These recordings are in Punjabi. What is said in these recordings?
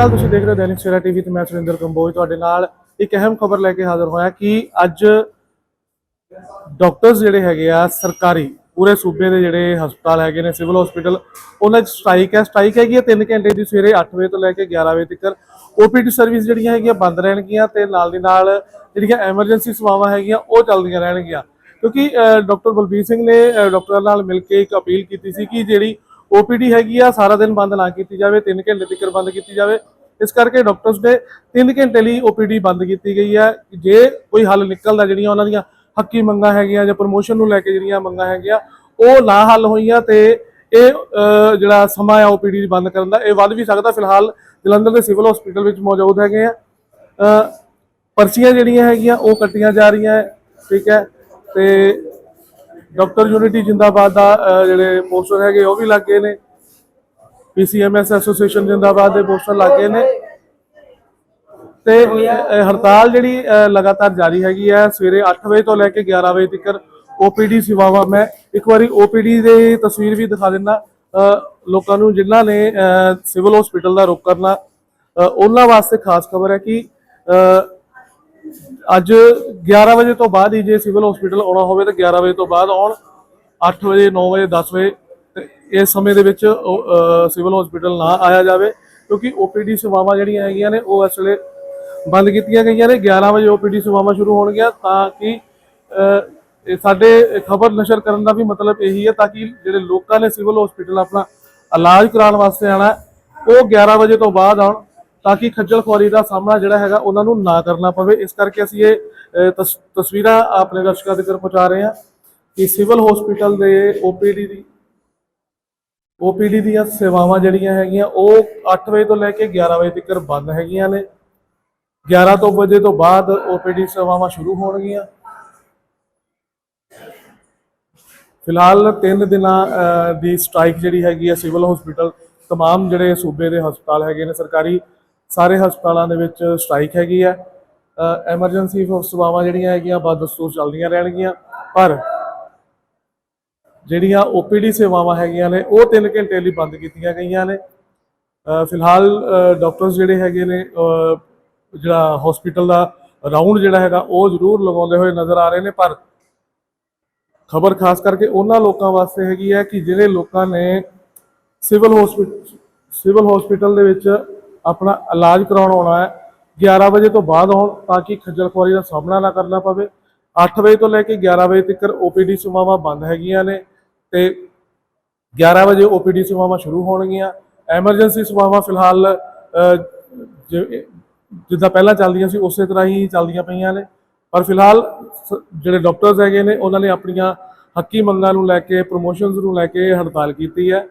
ਅਕਾਲ ਤੁਸੀਂ ਦੇਖ ਰਹੇ ਹੋ ਦੈਨਿਕ ਸਵੇਰਾ ਟੀਵੀ ਤੇ ਮੈਂ ਸੁਰਿੰਦਰ ਕੰਬੋਜ ਤੁਹਾਡੇ ਨਾਲ ਇੱਕ ਅਹਿਮ ਖਬਰ ਲੈ ਕੇ ਹਾਜ਼ਰ ਹੋਇਆ ਕਿ ਅੱਜ ਡਾਕਟਰਸ ਜਿਹੜੇ ਹੈਗੇ ਆ, ਸਰਕਾਰੀ ਪੂਰੇ ਸੂਬੇ ਦੇ ਜਿਹੜੇ ਹਸਪਤਾਲ ਹੈਗੇ ਨੇ, ਸਿਵਲ ਹਸਪੀਟਲ, ਉਹਨਾਂ 'ਚ ਸਟ੍ਰਾਈਕ ਹੈ। ਸਟ੍ਰਾਈਕ ਹੈਗੀ ਹੈ 3 ਘੰਟੇ ਦੀ ਸਵੇਰੇ 8 ਵਜੇ ਤੋਂ ਲੈ ਕੇ 11 ਵਜੇ ਤੱਕ। ਓਪੀਡੀ ਸਰਵਿਸ ਜਿਹੜੀਆਂ ਹੈਗੀਆਂ ਬੰਦ ਰਹਿਣਗੀਆਂ ਤੇ ਨਾਲ ਦੀ ਨਾਲ ਜਿਹੜੀਆਂ ਐਮਰਜੈਂਸੀ ਸੇਵਾਵਾਂ ਹੈਗੀਆਂ, ਉਹ ਚੱਲਦੀਆਂ ਰਹਿਣਗੀਆਂ। ਕਿਉਂਕਿ ਡਾਕਟਰ ਬਲਬੀਰ ਸਿੰਘ ਨੇ ਡਾਕਟਰਾਂ ਨਾਲ ਮਿਲ ਕੇ ਇੱਕ ਅਪੀਲ ਕੀਤੀ ਸੀ ਕਿ ਜਿਹੜੀ ਓਪੀਡੀ ਹੈਗੀ ਆ, ਸਾਰਾ ਦਿਨ ਬੰਦ ਨਾ ਕੀਤੀ ਜਾਵੇ 3 ਘੰਟੇ ਤੱਕ ਬੰਦ ਕੀਤੀ ਜਾਵੇ। ਇਸ ਕਰਕੇ ਡਾਕਟਰਸ ਨੇ 3 ਘੰਟੇ ਲਈ ਓਪੀਡੀ ਬੰਦ ਕੀਤੀ ਗਈ ਹੈ ਜੇ ਕੋਈ ਹੱਲ ਨਿਕਲਦਾ, ਜਿਹੜੀਆਂ ਉਹਨਾਂ ਦੀਆਂ ਹੱਕੀ ਮੰਗਾਂ ਹੈਗੀਆਂ ਜਾਂ ਪ੍ਰਮੋਸ਼ਨ ਨੂੰ ਲੈ ਕੇ ਜਿਹੜੀਆਂ ਮੰਗਾਂ ਹੈਗੀਆਂ, ਉਹ ਨਾ ਹੱਲ ਹੋਈਆਂ ਤੇ ਇਹ ਜਿਹੜਾ ਸਮਾਂ ਆ ਓਪੀਡੀ ਬੰਦ ਕਰਨ ਦਾ, ਇਹ ਵੱਧ ਵੀ ਸਕਦਾ। ਫਿਲਹਾਲ ਜਲੰਧਰ ਦੇ ਸਿਵਲ ਹਸਪੀਟਲ ਵਿੱਚ ਮੌਜੂਦ ਹੈਗੇ ਆ। ਪਰਚੀਆਂ ਜਿਹੜੀਆਂ ਹੈਗੀਆਂ, ਉਹ ਕੱਟੀਆਂ ਜਾ ਰਹੀਆਂ, ਠੀਕ ਹੈ। ਤੇ ਡਾਕਟਰ ਯੂਨਿਟੀ ਜਿੰਦਾਬਾਦ ਦਾ ਜਿਹੜੇ ਪੋਸਟਰ ਹੈਗੇ ਉਹ ਵੀ ਲੱਗੇ ਨੇ। ਪੀਸੀਐਮਐਸ ਐਸੋਸੀਏਸ਼ਨ ਜਿੰਦਾਬਾਦ ਦੇ ਪੋਸਟਰ ਲੱਗੇ ਨੇ। ਤੇ ਹੜਤਾਲ ਜਿਹੜੀ ਲਗਾਤਾਰ ਜਾਰੀ ਹੈਗੀ ਹੈ ਸਵੇਰੇ 8 ਵਜੇ ਤੋਂ ਲੈ ਕੇ 11 ਵਜੇ ਤੱਕ ਓਪੀਡੀ ਸੇਵਾਵਾਂ ਮੈਂ ਇੱਕ ਵਾਰੀ ਓਪੀਡੀ ਦੀ ਤਸਵੀਰ ਵੀ ਦਿਖਾ ਦਿੰਦਾ। ਲੋਕਾਂ ਨੂੰ ਜਿਨ੍ਹਾਂ ਨੇ ਅਹ, ਸਿਵਲ ਹਸਪੀਟਲ ਦਾ ਰੁਖ ਕਰਨਾ ਉਹਨਾਂ ਵਾਸਤੇ ਖਾਸ ਖਬਰ ਹੈ ਕਿ ਅੱਜ 11 ਵਜੇ ਤੋਂ ਬਾਅਦ ਹੀ ਜੇ ਸਿਵਲ ਹਸਪੀਟਲ ਆਉਣਾ ਹੋਵੇ ਤਾਂ 11 ਵਜੇ ਤੋਂ ਬਾਅਦ ਆਉਣ 8 ਵਜੇ 9 ਵਜੇ 10 ਵਜੇ ਇਸ ਸਮੇਂ ਦੇ ਵਿੱਚ ਸਿਵਲ ਹਸਪੀਟਲ ਨਾ ਆਇਆ ਜਾਵੇ, ਕਿਉਂਕਿ ਓਪੀਡੀ ਸੇਵਾਵਾਂ ਜਿਹੜੀਆਂ ਹੈਗੀਆਂ ਨੇ, ਉਹ ਇਸ ਵੇਲੇ ਬੰਦ ਕੀਤੀਆਂ ਗਈਆਂ ਨੇ। 11 ਵਜੇ ਓਪੀਡੀ ਸੇਵਾਵਾਂ ਸ਼ੁਰੂ ਹੋਣਗੀਆਂ ਤਾਂ ਕਿ ਸਾਡੇ ਖਬਰ ਨਸ਼ਰ ਕਰਨ ਦਾ ਵੀ ਮਤਲਬ ਇਹੀ ਹੈ ਤਾਂ ਕਿ ਜਿਹੜੇ ਲੋਕਾਂ ਨੇ ਸਿਵਲ ਹਸਪੀਟਲ ਆਪਣਾ ਇਲਾਜ ਕਰਾਉਣ ਵਾਸਤੇ ਆਣਾ ਉਹ 11 ਵਜੇ ਤੋਂ ਬਾਅਦ ਆਉਣ। ਤਾਂ ਕਿ ਖੱਜਲ ਖੁਆਰੀ ਦਾ ਸਾਹਮਣਾ ਜਿਹੜਾ ਹੈਗਾ ਉਹਨਾਂ ਨੂੰ ਨਾ ਕਰਨਾ ਪਵੇ ਇਸ ਕਰਕੇ ਅਸੀਂ ਇਹ ਅਹ, ਤਸ- ਤਸਵੀਰਾਂ ਆਪਣੇ ਦਰਸ਼ਕਾਂ ਤੱਕ ਪਹੁੰਚਾ ਰਹੇ ਹਾਂ ਕਿ ਸਿਵਲ ਹਸਪੀਟਲ ਦੇ ਓਪੀਡੀ ਦੀ ਓਪੀਡੀ ਦੀਆਂ ਸੇਵਾਵਾਂ ਜਿਹੜੀਆਂ ਹੈਗੀਆਂ ਉਹ 8 ਵਜੇ ਤੋਂ ਲੈ ਕੇ 11 ਵਜੇ ਤੱਕ ਬੰਦ ਹੈਗੀਆਂ ਨੇ 11 ਤੋਂ ਵਜੇ ਤੋਂ ਬਾਅਦ ਓਪੀਡੀ ਸੇਵਾਵਾਂ ਸ਼ੁਰੂ ਹੋਣਗੀਆਂ ਫਿਲਹਾਲ 3 ਦਿਨਾਂ ਅਹ, ਦੀ ਸਟ੍ਰਾਈਕ ਜਿਹੜੀ ਹੈਗੀ ਹੈ ਸਿਵਲ ਹਸਪੀਟਲ तमाम ਜਿਹੜੇ ਸੂਬੇ ਦੇ ਹਸਪਤਾਲ ਹੈਗੇ ਨੇ ਸਰਕਾਰੀ ਸਾਰੇ ਹਸਪਤਾਲਾਂ ਦੇ ਵਿੱਚ ਸਟ੍ਰਾਈਕ ਹੈਗੀ ਹੈ ਐਮਰਜੈਂਸੀ ਸੇਵਾਵਾਂ ਜਿਹੜੀਆਂ ਹੈਗੀਆਂ ਬਦਸਤੂਰ ਚੱਲਦੀਆਂ ਰਹਿਣਗੀਆਂ, ਪਰ ਜਿਹੜੀਆਂ ਓਪੀਡੀ ਸੇਵਾਵਾਂ ਹੈਗੀਆਂ ਨੇ, ਉਹ 3 ਘੰਟੇ ਲਈ ਬੰਦ ਕੀਤੀਆਂ ਗਈਆਂ ਨੇ। ਫਿਲਹਾਲ ਡਾਕਟਰਸ ਜਿਹੜੇ ਹੈਗੇ ਨੇ ਜਿਹੜਾ ਹਸਪੀਟਲ ਦਾ ਰਾਉਂਡ ਜਿਹੜਾ ਹੈਗਾ, ਉਹ ਜ਼ਰੂਰ ਲਗਾਉਂਦੇ ਹੋਏ ਨਜ਼ਰ ਆ ਰਹੇ ਨੇ, ਪਰ ਖਬਰ ਖਾਸ ਕਰਕੇ ਉਹਨਾਂ ਲੋਕਾਂ ਵਾਸਤੇ ਹੈਗੀ ਹੈ ਕਿ ਜਿਹੜੇ ਲੋਕਾਂ ਨੇ ਸਿਵਲ ਹਸਪੀਟਲ ਸਿਵਲ ਹਸਪੀਟਲ ਦੇ ਵਿੱਚ ਆਪਣਾ ਇਲਾਜ ਕਰਾਉਣ ਆਉਣਾ ਹੈ। 11 ਵਜੇ ਤੋਂ ਬਾਅਦ ਆਉਣ ਤਾਂ ਕਿ ਖੱਜਲ ਖੁਆਰੀ ਦਾ ਸਾਹਮਣਾ ਨਾ ਕਰਨਾ ਪਵੇ। 8 ਵਜੇ ਤੋਂ ਲੈ ਕੇ 11 ਵਜੇ ਤੱਕ ਓਪੀਡੀ ਸੇਵਾਵਾਂ ਬੰਦ ਹੈਗੀਆਂ ਨੇ ਤੇ 11 ਵਜੇ ਓਪੀਡੀ ਸੇਵਾਵਾਂ ਸ਼ੁਰੂ ਹੋਣਗੀਆਂ। ਐਮਰਜੈਂਸੀ ਸੇਵਾਵਾਂ ਫਿਲਹਾਲ ਅਹ, ਜਿੱਦਾਂ ਪਹਿਲਾਂ ਚੱਲਦੀਆਂ ਸੀ ਉਸੇ ਤਰ੍ਹਾਂ ਹੀ ਚੱਲਦੀਆਂ ਪਈਆਂ ਨੇ। ਪਰ ਫਿਲਹਾਲ ਸ- ਜਿਹੜੇ ਡਾਕਟਰਸ ਹੈਗੇ ਨੇ ਉਹਨਾਂ ਨੇ ਆਪਣੀਆਂ ਹੱਕੀ ਮੰਗਾਂ ਨੂੰ ਲੈ ਕੇ ਪ੍ਰੋਮੋਸ਼ਨਸ ਨੂੰ ਲੈ ਕੇ ਹੜਤਾਲ ਕੀਤੀ ਹੈ।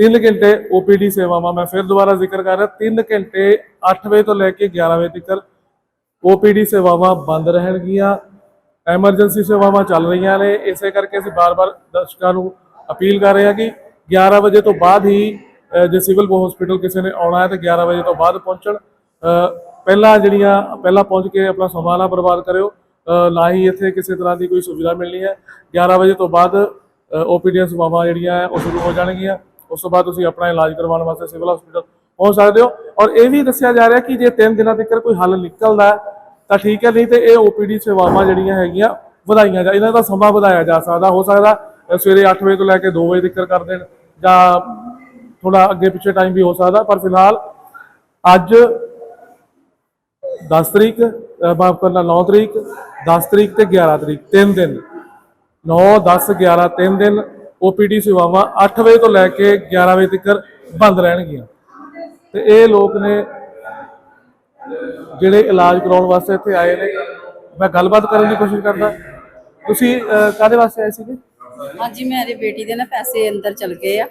3 ਘੰਟੇ ਓਪੀਡੀ ਸੇਵਾਵਾਂ, ਮੈਂ ਫਿਰ ਦੁਬਾਰਾ ਜ਼ਿਕਰ ਕਰ ਰਿਹਾ 3 ਘੰਟੇ 8 ਵਜੇ ਤੋਂ ਲੈ ਕੇ 11 ਵਜੇ ਤੱਕ ਓਪੀਡੀ ਸੇਵਾਵਾਂ ਬੰਦ ਰਹਿਣਗੀਆਂ ਐਮਰਜੈਂਸੀ ਸੇਵਾਵਾਂ ਚੱਲ ਰਹੀਆਂ ਨੇ, ਇਸੇ ਕਰਕੇ ਅਸੀਂ ਬਾਰ-ਬਾਰ ਦਰਸ਼ਕਾਂ ਨੂੰ ਅਪੀਲ ਕਰ ਰਹੇ ਹਾਂ ਕਿ 11 ਵਜੇ ਤੋਂ ਬਾਅਦ ਹੀ ਜੇ ਸਿਵਲ ਹਸਪੀਟਲ ਕਿਸੇ ਨੇ ਆਉਣਾ ਹੈ ਤਾਂ 11 ਵਜੇ ਤੋਂ ਬਾਅਦ ਪਹੁੰਚਣ ਪਹਿਲਾਂ ਜਿਹੜੀਆਂ, ਪਹਿਲਾਂ ਪਹੁੰਚ ਕੇ ਆਪਣਾ ਸਮਾਂ ਨਾ ਬਰਬਾਦ ਕਰਿਓ ਨਾ ਹੀ ਇੱਥੇ ਕਿਸੇ ਤਰ੍ਹਾਂ ਦੀ ਕੋਈ ਸੁਵਿਧਾ ਮਿਲਣੀ ਹੈ 11 ਵਜੇ ਤੋਂ ਬਾਅਦ ਓਪੀਡੀ ਸੇਵਾਵਾਂ ਜਿਹੜੀਆਂ ਉਹ ਸ਼ੁਰੂ ਹੋ ਜਾਣਗੀਆਂ। ਉਸ ਤੋਂ ਬਾਅਦ ਤੁਸੀਂ ਆਪਣਾ ਇਲਾਜ ਕਰਵਾਉਣ ਵਾਸਤੇ ਸਿਵਲ ਹਸਪੀਟਲ ਪਹੁੰਚ ਸਕਦੇ ਹੋ। ਔਰ ਇਹ ਵੀ ਦੱਸਿਆ ਜਾ ਰਿਹਾ ਕਿ ਜੇ 3 ਦਿਨਾਂ ਤੱਕ ਕੋਈ ਹੱਲ ਨਿਕਲਦਾ ਤਾਂ ਠੀਕ ਹੈ, ਨਹੀਂ ਤੇ ਇਹ ਓਪੀਡੀ ਸੇਵਾਵਾਂ ਜਿਹੜੀਆਂ ਹੈਗੀਆਂ ਵਧਾਈਆਂ ਜਾ, ਇਹਨਾਂ ਦਾ ਸਮਾਂ ਵਧਾਇਆ ਜਾ ਸਕਦਾ, ਹੋ ਸਕਦਾ ਸਵੇਰੇ 8 ਵਜੇ ਤੋਂ ਲੈ ਕੇ 2 ਵਜੇ ਤੱਕ ਕਰ ਦੇਣ ਜਾਂ ਥੋੜਾ ਅੱਗੇ ਪਿੱਛੇ ਟਾਈਮ ਵੀ ਹੋ ਸਕਦਾ, ਪਰ ਫਿਲਹਾਲ ਅੱਜ 10 ਤਰੀਕ ਮਾਫ ਕਰਨਾ 9 ਤਰੀਕ 10 ਤਰੀਕ ਤੇ 11 ਤਰੀਕ, ਤਿੰਨ ਦਿਨ 9 10 11 3 ਦਿਨ ਓਪੀਡੀ ਸੇਵਾਵਾਂ 8 ਵਜੇ ਤੋਂ ਲੈ ਕੇ 11 ਵਜੇ ਤੱਕ ਬੰਦ ਰਹਿਣਗੀਆਂ। ਤੇ ਇਹ ਲੋਕ ਨੇ ਜਿਹੜੇ ਇਲਾਜ ਕਰਾਉਣ ਵਾਸਤੇ ਇੱਥੇ ਆਏ ਨੇ ਮੈਂ ਗੱਲਬਾਤ ਕਰਨ ਦੀ ਕੋਸ਼ਿਸ਼ ਕਰਦਾ। ਤੁਸੀਂ ਕਾਹਦੇ ਵਾਸਤੇ ਆਏ ਸੀਗੇ? ਹਾਂਜੀ ਮੇਰੀ ਬੇਟੀ ਦੇ ਨਾ ਪੈਸੇ ਅੰਦਰ ਚਲ ਗਏ ਆ।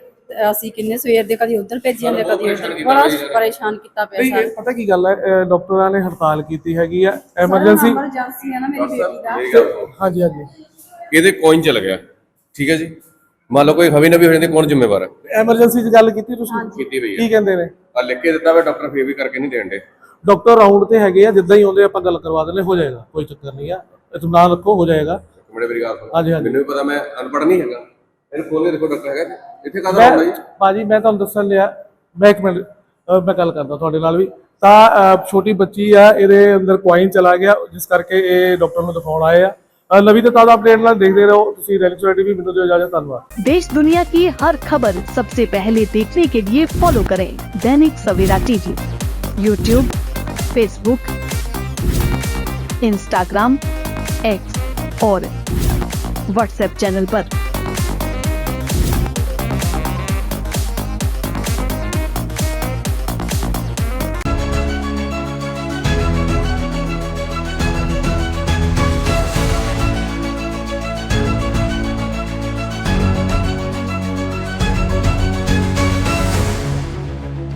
ਅਸੀਂ ਕਿੰਨੇ ਸਵੇਰ ਦੇ ਕਦੀ ਉਧਰ ਭੇਜੀ ਜਾਂਦੇ ਕਦੀ ਉਧਰ। ਬੜਾ ਪਰੇਸ਼ਾਨ ਕੀਤਾ ਪਿਆ ਇਹ ਪਤਾ ਕੀ ਗੱਲ ਹੈ ਡਾਕਟਰਾਂ ਨੇ ਹੜਤਾਲ ਕੀਤੀ ਹੈਗੀ ਆ ਐਮਰਜੈਂਸੀ। ਐਮਰਜੈਂਸੀ ਆ ਨਾ ਮੇਰੀ ਬੇਟੀ ਦਾ। ਹਾਂਜੀ ਹਾਂਜੀ। ਇਹਦੇ ਕੋਇਨ ਚਲ ਗਿਆ। ਠੀਕ ਹੈ ਜੀ? ਮੰਨ ਲਓ ਕੋਈ ਹਵੀ ਨਵੀ ਹੋ ਜਾਂਦੀ ਕੌਣ ਜ਼ਿੰਮੇਵਾਰ ਹੈ? ਐਮਰਜੈਂਸੀ 'ਚ ਗੱਲ ਕੀਤੀ ਤੁਸੀਂ? ਕੀਤੀ ਹੋਈ ਹੈ। ਕੀ ਕਹਿੰਦੇ ਨੇ? ਆ ਲਿਖ ਕੇ ਦਿੱਤਾ ਵਾ ਡਾਕਟਰ ਫੇਰ ਵੀ ਕਰਕੇ ਨਹੀਂ ਦੇਣ ਦੇ ਡਾਕਟਰ ਰਾਉਂਡ ਤੇ ਹੈਗੇ ਆ ਜਿੱਦਾਂ ਹੀ ਆਉਂਦੇ ਆਪਾਂ ਗੱਲ ਕਰਵਾ ਦਿੰਦੇ ਹੋ ਜਾਏਗਾ ਕੋਈ ਚੱਕਰ ਨਹੀਂ ਆ। ਇਹ ਨਾਂ ਰੱਖੋ ਹੋ ਜਾਏਗਾ। ਮੇਰੇ ਮੇਰੀ ਗੱਲ ਸੁਣੋ। ਹਾਂਜੀ ਹਾਂਜੀ। ਮੈਨੂੰ ਵੀ ਪਤਾ ਮੈਂ ਅਨਪੜ੍ਹ ਨਹੀਂ ਹੈਗਾ। ਇਹਨੂੰ ਖੋਲ ਕੇ ਦੇਖੋ ਡਾਕਟਰ ਹੈਗਾ ਇੱਥੇ। ਕਾਹਦਾ ਆਉਂਦਾ ਜੀ? ਮੈਂ ਭਾਜੀ ਮੈਂ ਤੁਹਾਨੂੰ ਦੱਸਣ ਲਿਆ ਮੈਂ ਇੱਕ ਮਿੰਟ ਅਹ ਮੈਂ ਗੱਲ ਕਰਦਾ ਤੁਹਾਡੇ ਨਾਲ ਵੀ। ਤਾਂ ਅਹ ਛੋਟੀ ਬੱਚੀ ਆ ਇਹਦੇ ਅੰਦਰ ਕੁਆਇਨ ਚਲਾ ਗਿਆ ਜਿਸ ਕਰਕੇ ਇਹ ਡਾਕਟਰ ਨੂੰ ਦਿਖਾਉਣ ਆਏ ਆ। ਨਵੀਂ ਤੇ ਤਾਜ਼ਾ ਅਪਡੇਟ ਨਾਲ ਦੇਖਦੇ ਰਹੋ ਤੁਸੀਂ ਰੈਲਿਕਸ ਟੀਵੀ ਮੈਨੂੰ ਦਿਓ ਇਜਾਜ਼ਤ ਧੰਨਵਾਦ देश दुनिया की हर खबर सबसे पहले देखने के लिए फॉलो करें Dainik Savera TV YouTube Facebook Instagram X और व्हाट्सएप चैनल पर।